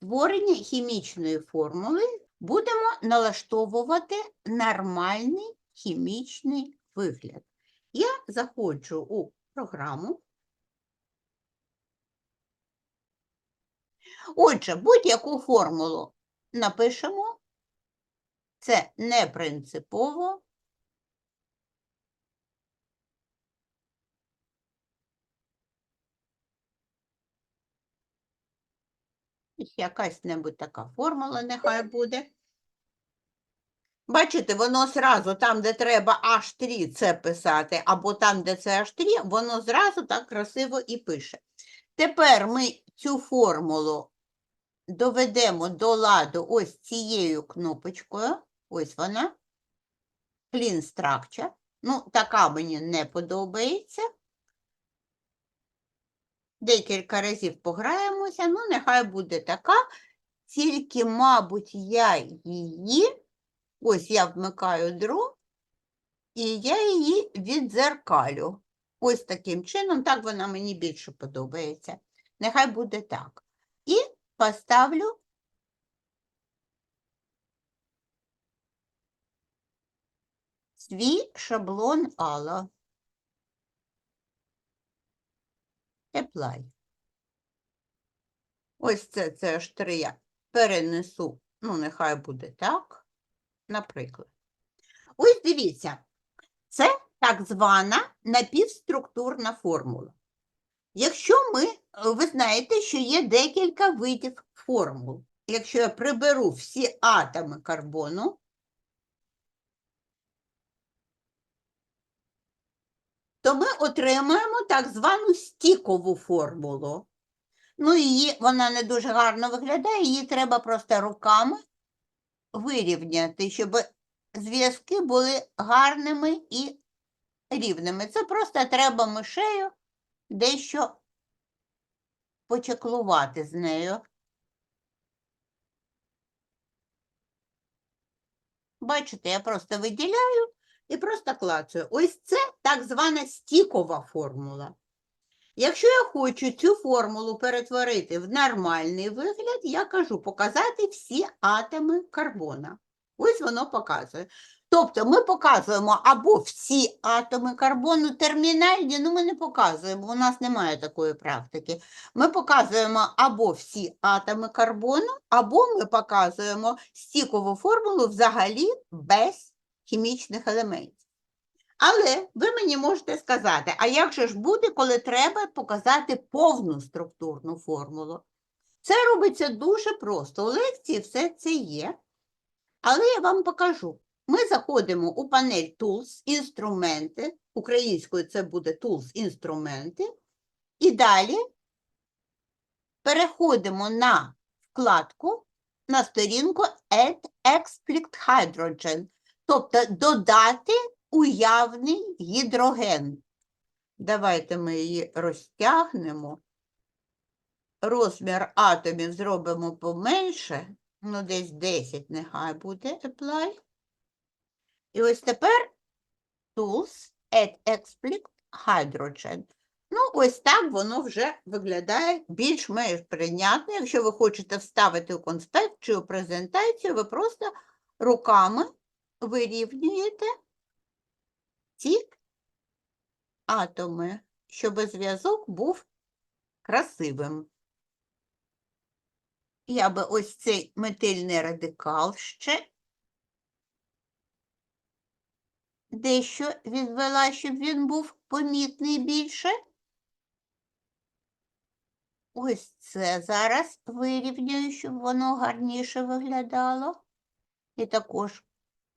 створення хімічної формули будемо налаштовувати нормальний хімічний вигляд. Я заходжу у програму. Отже, будь-яку формулу напишемо. Це не принципово. Якась небудь така формула нехай буде. Бачите, воно зразу там, де треба H3 це писати, або там, де це H3, воно зразу так красиво і пише. Тепер ми цю формулу доведемо до ладу ось цією кнопочкою. Ось вона. Clean Structure. Ну, така мені не подобається. Декілька разів пограємося, ну, нехай буде така. Тільки, мабуть, я її, ось я вмикаю дру, і я її віддзеркалю. Ось таким чином, так вона мені більше подобається. Нехай буде так. І поставлю свій шаблон Алла. Apply. Ось це, це три я перенесу, ну, нехай буде так, наприклад. Ось дивіться, це так звана напівструктурна формула. Якщо ми, ви знаєте, що є декілька видів формул. Якщо я приберу всі атоми карбону, то ми отримаємо так звану стікову формулу. Ну, її, вона не дуже гарно виглядає, її треба просто руками вирівняти, щоб зв'язки були гарними і рівними. Це просто треба мишею дещо почеклувати з нею. Бачите, я просто виділяю і просто клацаю. Ось це так звана стікова формула. Якщо я хочу цю формулу перетворити в нормальний вигляд, я кажу показати всі атоми карбона. Ось воно показує. Тобто ми показуємо або всі атоми карбону термінальні, ну ми не показуємо, у нас немає такої практики. Ми показуємо або всі атоми карбону, або ми показуємо стікову формулу взагалі без хімічних елементів. Але ви мені можете сказати, а як же ж буде, коли треба показати повну структурну формулу? Це робиться дуже просто. У лекції все це є. Але я вам покажу. Ми заходимо у панель Tools, інструменти. Українською це буде Tools, інструменти. І далі переходимо на вкладку на сторінку Add Explicit Hydrogen, тобто додати уявний гідроген. Давайте ми її розтягнемо. Розмір атомів зробимо поменше, ну десь 10 нехай буде apply. І ось тепер Tools Add Explicit Hydrogen. Ну, ось так воно вже виглядає більш-менш прийнятно. Якщо ви хочете вставити у конспект чи у презентацію, ви просто руками вирівнюєте ці атоми, щоб зв'язок був красивим. Я би ось цей метильний радикал ще дещо відвела, щоб він був помітний більше. Ось це зараз вирівнюю, щоб воно гарніше виглядало. І також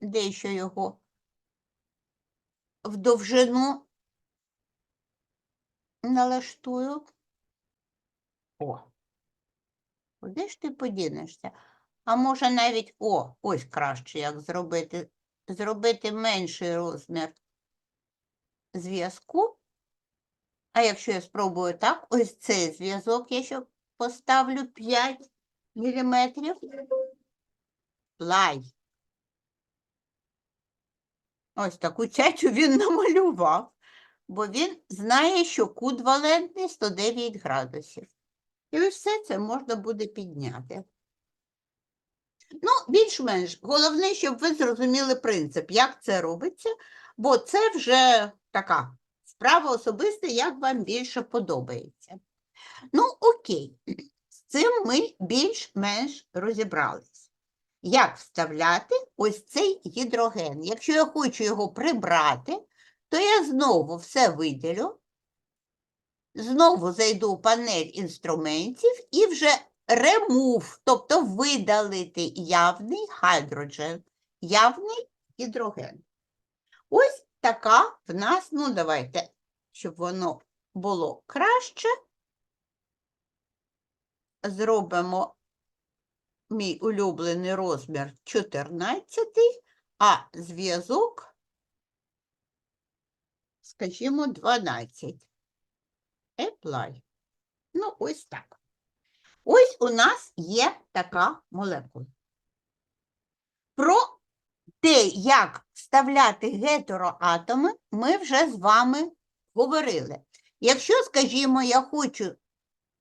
дещо його в довжину налаштую. О, куди ж ти подінешся? А може навіть, о, ось краще, як зробити, зробити менший розмір зв'язку. А якщо я спробую так, ось цей зв'язок я ще поставлю 5 міліметрів. Лай. Ось таку цячу він намалював, бо він знає, що кут валентний 109 градусів. І все це можна буде підняти. Ну, більш-менш. Головне, щоб ви зрозуміли принцип, як це робиться, бо це вже така справа особиста, як вам більше подобається. Ну, окей, з цим ми більш-менш розібрались. Як вставляти ось цей гідроген? Якщо я хочу його прибрати, то я знову все виділю, знову зайду в панель інструментів і вже remove, тобто видалити явний хайдроджен, явний гідроген. Ось така в нас, ну давайте, щоб воно було краще. Зробимо мій улюблений розмір 14, а зв'язок, скажімо, 12. Apply. Ну, ось так. Ось у нас є така молекула. Про те, як вставляти гетероатоми, ми вже з вами говорили. Якщо, скажімо, я хочу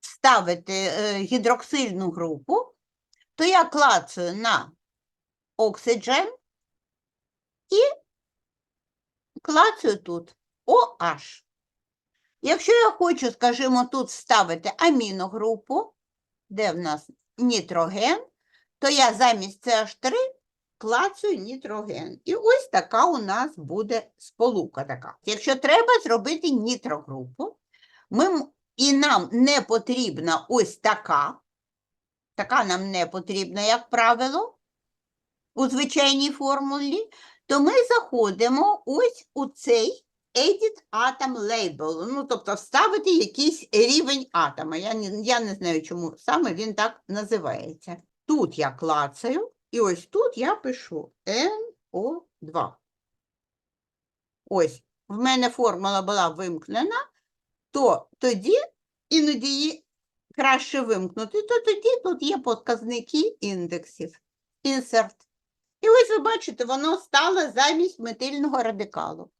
вставити е, гідроксильну групу, то я клацаю на Oxygen і клацаю тут OH. Якщо я хочу, скажімо, тут вставити аміногрупу, де в нас нітроген, то я замість CH3 клацаю нітроген. І ось така у нас буде сполука така. Якщо треба зробити нітрогрупу, ми, і нам не потрібна ось така, така нам не потрібна, як правило, у звичайній формулі, то ми заходимо ось у цей Edit Atom Label, ну, тобто вставити якийсь рівень атома. Я не, я не знаю, чому саме він так називається. Тут я клацаю, і ось тут я пишу NO2. Ось, в мене формула була вимкнена, то тоді іноді краще вимкнути, то тоді тут є показники індексів. Insert. І ось ви бачите, воно стало замість метильного радикалу.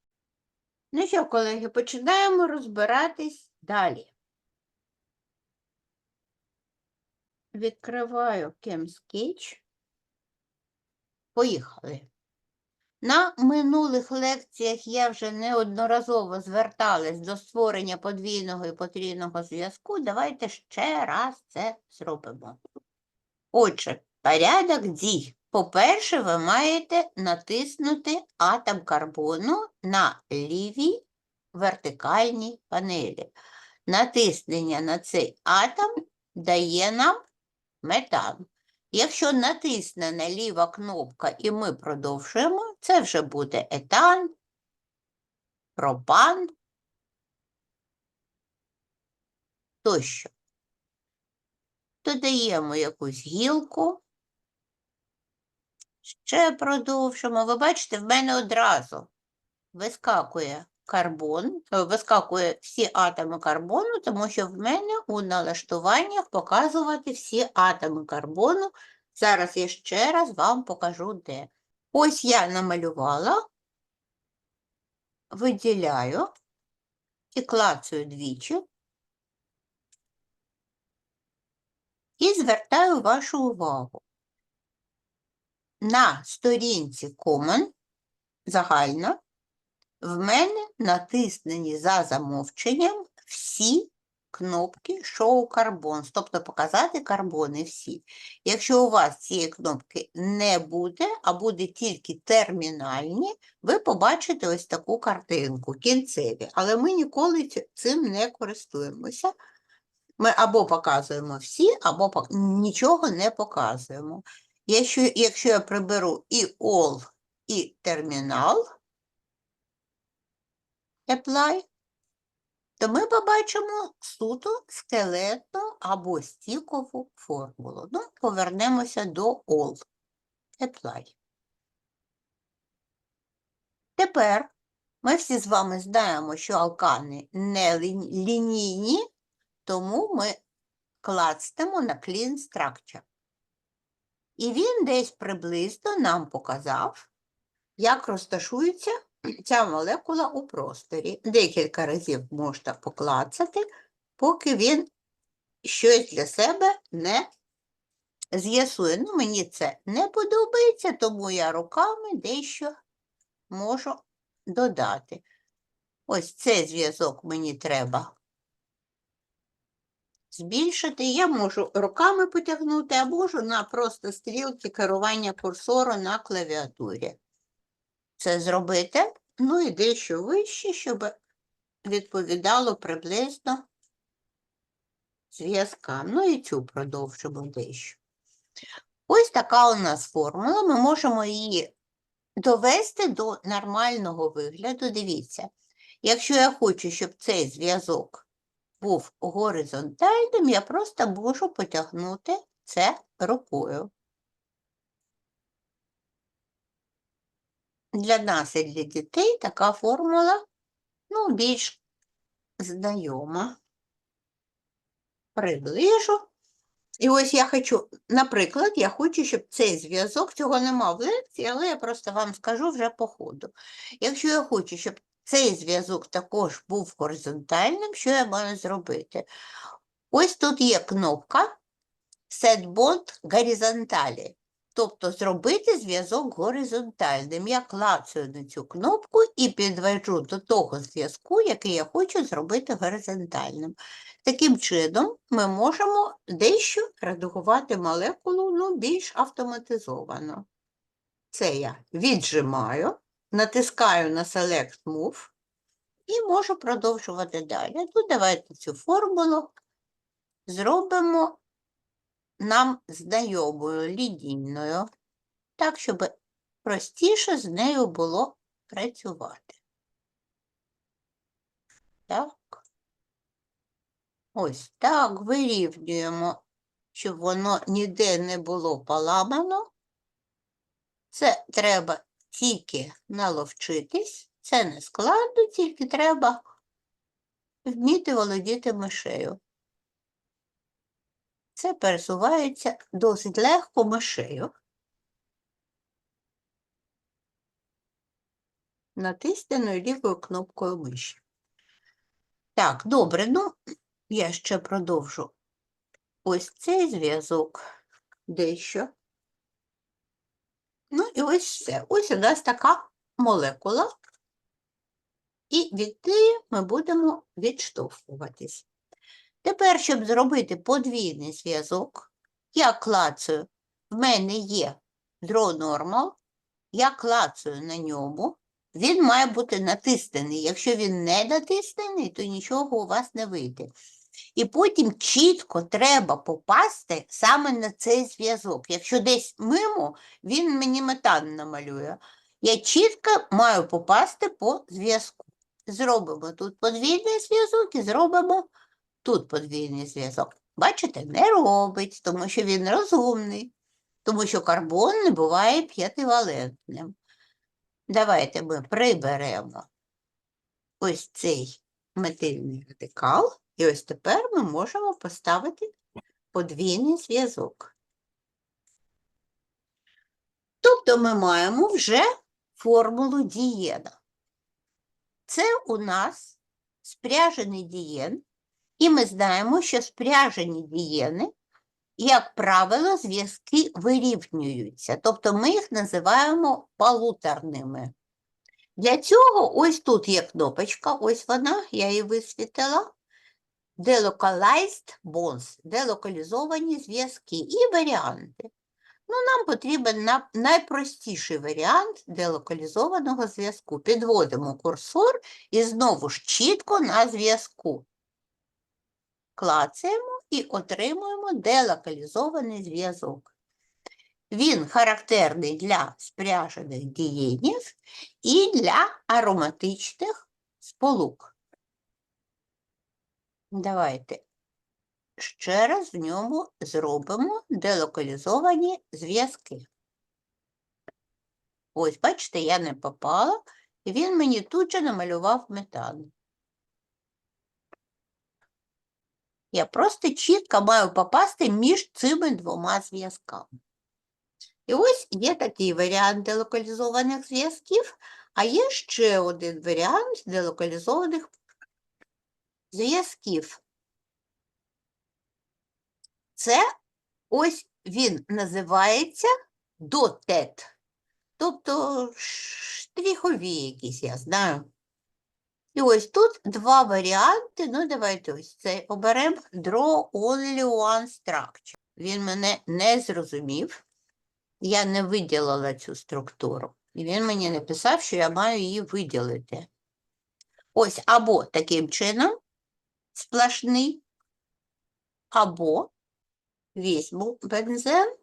Ну що, колеги, починаємо розбиратись далі. Відкриваю ChemSketch. Поїхали. На минулих лекціях я вже неодноразово зверталась до створення подвійного і потрійного зв'язку. Давайте ще раз це зробимо. Отже, порядок дій. По-перше, ви маєте натиснути атом карбону на лівій вертикальній панелі. Натиснення на цей атом дає нам метан. Якщо натиснена ліва кнопка і ми продовжуємо, це вже буде етан, пропан тощо. Додаємо якусь гілку. Ще продовжимо. Ви бачите, в мене одразу вискакує карбон, е, вискакує всі атоми карбону, тому що в мене у налаштуваннях показувати всі атоми карбону. Зараз я ще раз вам покажу, де. Ось я намалювала, виділяю і клацаю двічі. І звертаю вашу увагу. На сторінці Common загально в мене натиснені за замовченням всі кнопки Show Carbons, тобто показати карбони всі. Якщо у вас цієї кнопки не буде, а буде тільки термінальні, ви побачите ось таку картинку, кінцеві. Але ми ніколи цим не користуємося. Ми або показуємо всі, або нічого не показуємо. Якщо, якщо я приберу і all, і термінал, apply, то ми побачимо суто скелетну або стікову формулу. Ну, повернемося до all. Apply. Тепер ми всі з вами знаємо, що алкани не лінійні, тому ми клацнемо на Clean Structure. І він десь приблизно нам показав, як розташується ця молекула у просторі. Декілька разів можна поклацати, поки він щось для себе не з'ясує. Ну, мені це не подобається, тому я руками дещо можу додати. Ось цей зв'язок мені треба збільшити. Я можу руками потягнути, а можу на просто стрілки керування курсору на клавіатурі. Це зробити, ну і дещо вище, щоб відповідало приблизно зв'язкам. Ну і цю продовжимо дещо. Ось така у нас формула. Ми можемо її довести до нормального вигляду. Дивіться, якщо я хочу, щоб цей зв'язок був горизонтальним, я просто можу потягнути це рукою. Для нас і для дітей така формула ну, більш знайома. Приближу. І ось я хочу, наприклад, я хочу, щоб цей зв'язок, цього нема в лекції, але я просто вам скажу вже по ходу. Якщо я хочу, щоб цей зв'язок також був горизонтальним, що я маю зробити? Ось тут є кнопка Set Bond Horizontally. Тобто зробити зв'язок горизонтальним. Я клацаю на цю кнопку і підведжу до того зв'язку, який я хочу зробити горизонтальним. Таким чином, ми можемо дещо редагувати молекулу ну, більш автоматизовано. Це я віджимаю, натискаю на Select Move і можу продовжувати далі. Ну, давайте цю формулу зробимо нам знайомою лінійною, так, щоб простіше з нею було працювати. Так. Ось так вирівнюємо, щоб воно ніде не було поламано. Це треба тільки наловчитись, це не складно, тільки треба вміти володіти мишею. Це пересувається досить легко мишею. Натисненою лівою кнопкою миші. Так, добре, ну, я ще продовжу ось цей зв'язок дещо. Ну і ось все. Ось у нас така молекула, і від неї ми будемо відштовхуватись. Тепер, щоб зробити подвійний зв'язок, я клацаю, в мене є draw normal, я клацаю на ньому, він має бути натиснений. Якщо він не натиснений, то нічого у вас не вийде. І потім чітко треба попасти саме на цей зв'язок. Якщо десь мимо, він мені метан намалює. Я чітко маю попасти по зв'язку. Зробимо тут подвійний зв'язок і зробимо тут подвійний зв'язок. Бачите, не робить, тому що він розумний, тому що карбон не буває п'ятивалентним. Давайте ми приберемо ось цей метильний радикал, і ось тепер ми можемо поставити подвійний зв'язок. Тобто ми маємо вже формулу дієна. Це у нас спряжений дієн, і ми знаємо, що спряжені дієни, як правило, зв'язки вирівнюються, тобто ми їх називаємо полуторними. Для цього ось тут є кнопочка, ось вона, я її висвітила. Delocalized bonds, делокалізовані зв'язки і варіанти. Ну, Нам потрібен найпростіший варіант делокалізованого зв'язку. Підводимо курсор і знову ж чітко на зв'язку. Клацаємо і отримуємо делокалізований зв'язок. Він характерний для спряжених дієнів і для ароматичних сполук. Давайте ще раз в ньому зробимо делокалізовані зв'язки. Ось, бачите, я не попала, він мені тут же намалював метан. Я просто чітко маю попасти між цими двома зв'язками. І ось є такий варіант делокалізованих зв'язків, а є ще один варіант делокалізованих зв'язків. Це ось він називається дотет. Тобто штрихові якісь, я знаю. І ось тут два варіанти. Ну, давайте ось цей оберемо Draw only one structure. Він мене не зрозумів. Я не виділила цю структуру. І він мені написав, що я маю її виділити. Ось або таким чином сплошний, або візьму бензин,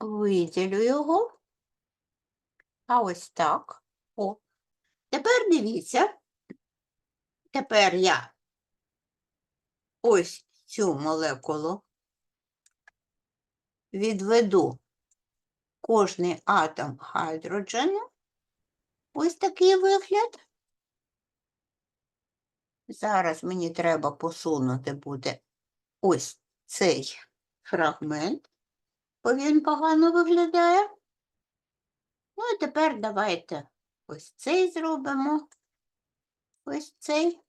виділю його. А ось так. Тепер дивіться. Тепер я ось цю молекулу відведу кожний атом гідрогену. Ось такий вигляд. Зараз мені треба посунути буде ось цей фрагмент, бо він погано виглядає. Ну і тепер давайте ось цей зробимо. Ось цей.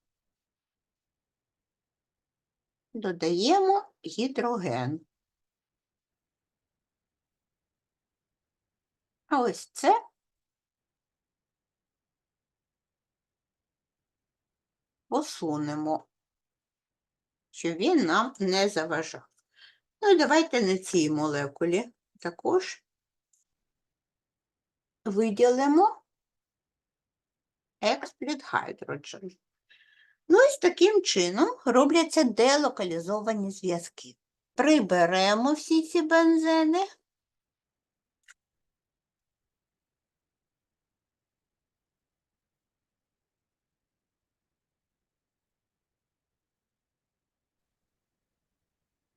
Додаємо гідроген. А ось це посунемо, щоб він нам не заважав. Ну і давайте на цій молекулі також виділимо експліт hydrogen. Ну і з таким чином робляться делокалізовані зв'язки. Приберемо всі ці бензини.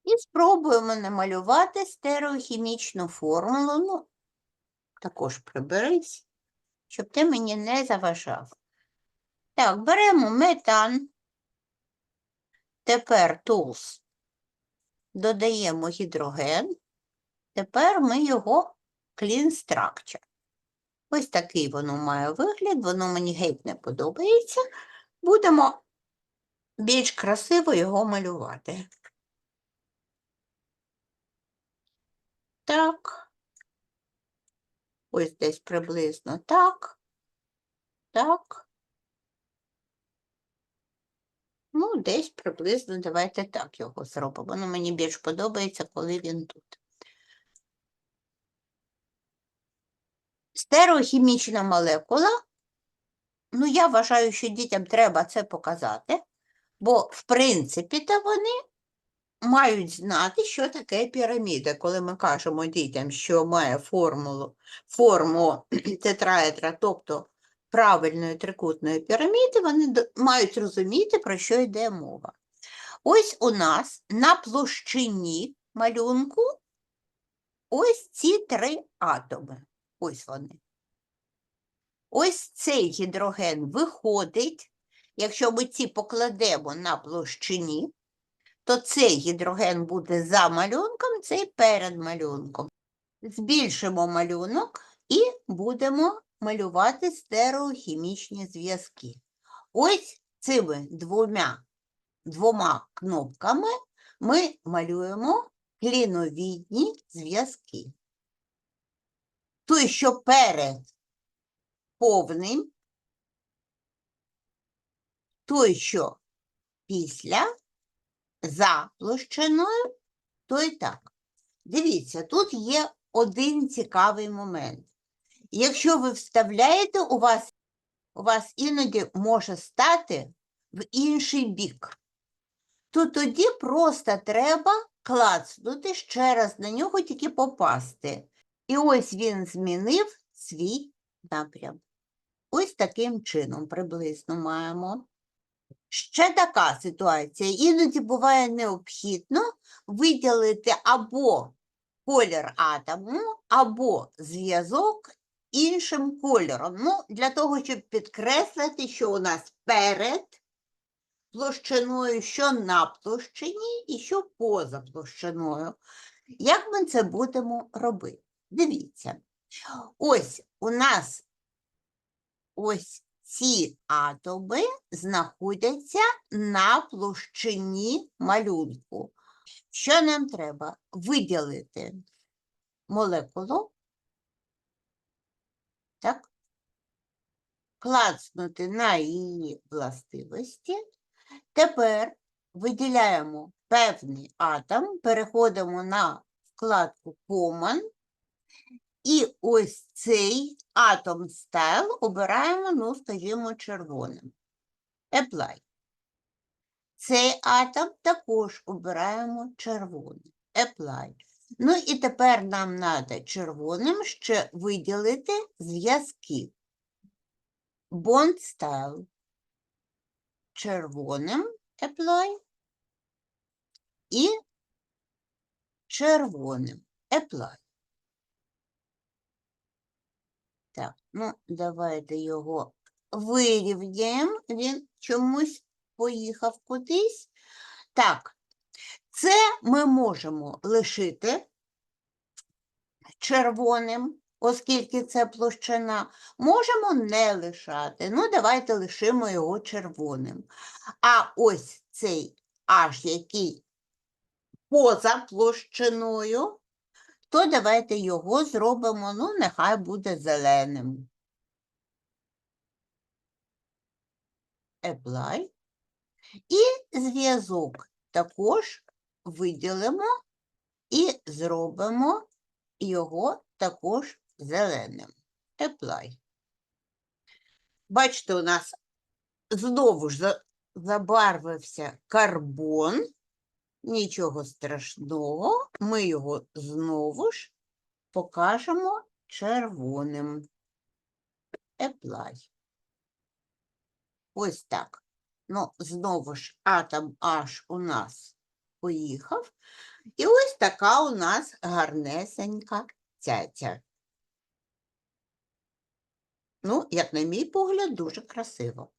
І спробуємо намалювати стереохімічну формулу. Ну, також приберись, щоб ти мені не заважав. Так, беремо метан. Тепер тулс. Додаємо гідроген. Тепер ми його clean structure. Ось такий воно має вигляд, воно мені геть не подобається. Будемо більш красиво його малювати. Так. Ось десь приблизно так. Так. Ну, десь приблизно давайте так його зробимо. Воно мені більш подобається, коли він тут. Стереохімічна молекула. Ну, я вважаю, що дітям треба це показати, бо, в принципі, то вони мають знати, що таке піраміда. Коли ми кажемо дітям, що має формулу, форму тетраедра, тобто правильної трикутної піраміди, вони мають розуміти, про що йде мова. Ось у нас на площині малюнку ось ці три атоми. Ось вони. Ось цей гідроген виходить. Якщо ми ці покладемо на площині, то цей гідроген буде за малюнком, цей перед малюнком. Збільшимо малюнок і будемо малювати стереохімічні зв'язки. Ось цими двома, двома кнопками ми малюємо кліновідні зв'язки. Той, що перед повним, той, що після за площиною, то і так. Дивіться, тут є один цікавий момент. Якщо ви вставляєте, у вас, у вас іноді може стати в інший бік, то тоді просто треба клацнути ще раз на нього тільки попасти. І ось він змінив свій напрям. Ось таким чином приблизно маємо. Ще така ситуація. Іноді буває необхідно виділити або колір атому, або зв'язок іншим кольором. Ну, для того, щоб підкреслити, що у нас перед площиною, що на площині і що поза площиною. Як ми це будемо робити? Дивіться. Ось у нас ось ці атоми знаходяться на площині малюнку. Що нам треба? Виділити молекулу, так? клацнути на її властивості. Тепер виділяємо певний атом, переходимо на вкладку Common, і ось цей атом Style обираємо, ну, скажімо, червоним. Apply. Цей атом також обираємо червоним. Apply. Ну і тепер нам треба червоним ще виділити зв'язки. Bond Style. Червоним Apply. І червоним Apply. Так, ну давайте його вирівняємо. Він чомусь поїхав кудись. Так, це ми можемо лишити червоним, оскільки це площина. Можемо не лишати. Ну, давайте лишимо його червоним. А ось цей аж який поза площиною, то давайте його зробимо, ну, нехай буде зеленим. Apply. І зв'язок також виділимо і зробимо його також зеленим. Apply. Бачите, у нас знову ж забарвився карбон. Нічого страшного, ми його знову ж покажемо червоним. Apply. Ось так. Ну, знову ж атом H у нас поїхав. І ось така у нас гарнесенька цяця. Ну, як на мій погляд, дуже красиво.